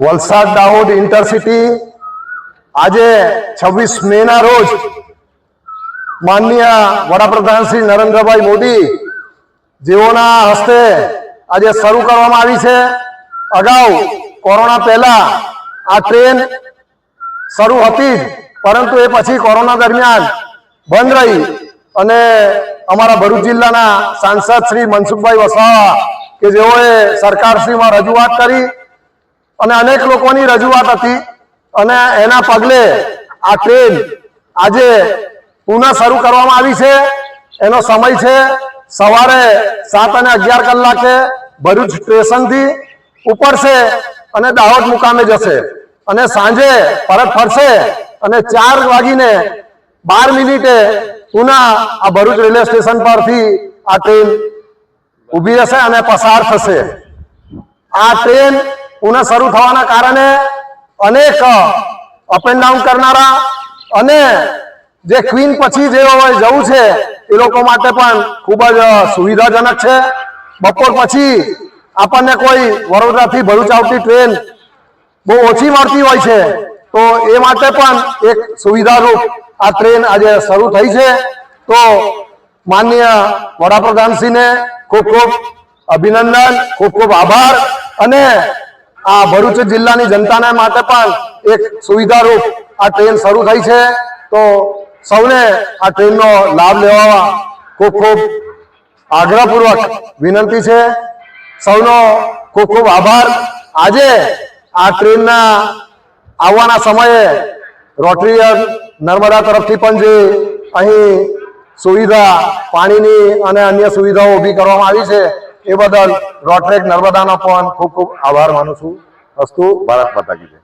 Valsad Dahod intercity આજે છવ્વીસ મે ના રોજ માનનીય વડાપ્રધાન શ્રી નરેન્દ્રભાઈ મોદી જેઓના હસ્તે આજે શરૂ કરવામાં આવી છે. અગાઉ કોરોના પહેલા આ ટ્રેન શરૂ હતી પરંતુ એ પછી કોરોના દરમિયાન બંધ રહી અને અમારા ભરૂચ જિલ્લાના સાંસદ શ્રી મનસુખભાઈ વસાવા કે જેઓએ સરકારશ્રીમાં રજૂઆત કરી અને અનેક લોકોની રજૂઆત હતી અને એના પગલે આ ટ્રેન આજે પુનઃ શરૂ કરવામાં આવી છે. એનો સમય છે સવારે સાત અને અગિયાર કલાકે ભરૂચ સ્ટેશનથી ઉપડશે અને દાહોદ મુકામે જશે. અને સાંજે પરત ફરશે અને ચાર વાગીને બાર મિનિટે પુના આ ભરૂચ રેલવે સ્ટેશન પરથી આ ટ્રેન ઊભી રહેશે અને પસાર થશે. આ ટ્રેન પુનઃ શરૂ થવાના કારણે અનેક અપ એન્ડ ડાઉન કરનારા અને જે ક્વીન પછી જે જવું છે, એ લોકો માટે પણ ખૂબ જ સુવિધાજનક છે. બપોર પછી આપણને કોઈ વડોદરાથી ભરૂચ આવતી ટ્રેન બહુ ઓછી મળતી હોય છે, તો એ માટે પણ એક સુવિધારૂપ આ ટ્રેન આજે શરૂ થઈ છે. તો માનનીય વડાપ્રધાનશ્રીને ખૂબ ખૂબ અભિનંદન, ખૂબ ખૂબ આભાર. અને આ ભરૂચ જિલ્લાની જનતાને માટે પણ એક સુવિધારૂપ આ ટ્રેન શરૂ થઈ છે. તો સૌને આ ટ્રેનનો લાભ લેવા ખૂબ ખૂબ આગ્રહપૂર્વક વિનંતી છે. સૌનો ખૂબ ખૂબ આભાર. આજે આ ટ્રેનના આવવાના સમયે રોટરીયન નર્મદા તરફથી પણ જે અહીં સુવિધા પાણીની અને અન્ય સુવિધાઓ ઊભી કરવામાં આવી છે. એ બદલ રોટરેક નર્મદાનો પણ ખૂબ ખૂબ આભાર માનું છું. અસ્તુ, ભારત માતા જય.